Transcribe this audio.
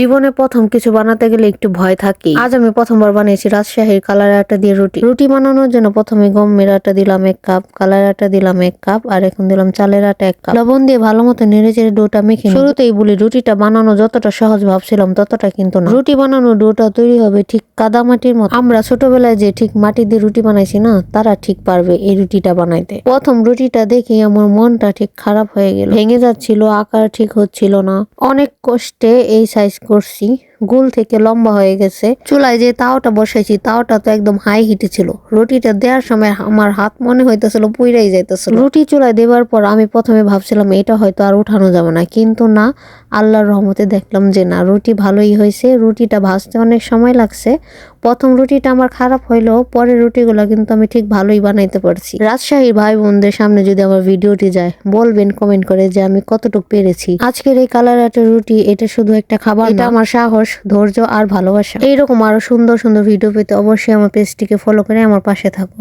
জীবনে প্রথম কিছু বানাতে গেলে একটু ভয় থাকে আজ আমি প্রথমবার বানিয়েছি রাজশাহীর কালার আটা দিয়ে রুটি। রুটি বানানোর জন্য প্রথমে গমের আটা দিলাম এক কাপ কালার আটা দিলাম এক কাপ, আর এখন দিলাম চালের আটা এক কাপ। লবণ দিয়ে ভালো মতো নেড়ে চেড়ে ডোটা মেখে শুরুতেই বলি রুটিটা বানানো যতটা সহজ ভাবছিলাম ততটা কিন্তু না। রুটি বানানো ডোটা তৈরি হবে ঠিক কাদা মাটির মতো। আমরা ছোটবেলায় যে ঠিক মাটি দিয়ে রুটি বানাইছি না, তারা ঠিক পারবে এই রুটিটা বানাইতে। প্রথম রুটিটা দেখে আমার মনটা ঠিক খারাপ হয়ে গেল। ভেঙে যাচ্ছিল, আকার ঠিক হচ্ছিল না। অনেক কষ্টে এই সাইজ করছি গোল থেকে লম্বা হয়ে গেছে। চুলায় যে তাওটা বসাইছি তাওটা তো একদম হাই হিটে ছিল। রুটিটা দেওয়ার সময় আমার হাত মনে হইতেছিল পুইরাই যাইতেছিল। রুটি চুলায় দেওয়ার পর আমি প্রথমে ভাবছিলাম এটা হয়তো আর উঠানো যাবে না। কিন্তু না আল্লাহর রহমতে দেখলাম যে না রুটি ভালোই হয়েছে। রুটিটা ভাজতে অনেক সময় লাগছে। প্রথম রুটিটা আমার খারাপ হইলেও পরের রুটিগুলো কিন্তু আমি ঠিক ভালোই বানাইতে পারছি। রাজশাহীর ভাই বোনদের সামনে যদি আমার ভিডিওটি যায় বলবেন কমেন্ট করে যে আমি কতটুকু পেরেছি। আজকের এই কালার আটের রুটি এটা শুধু একটা খাবার এটা আমার সাহস। ধৈর্য আর ভালোবাসা। এইরকম আরও সুন্দর সুন্দর ভিডিও পেতে অবশ্যই আমার পেজটিকে ফলো করে আমার পাশে থাকো।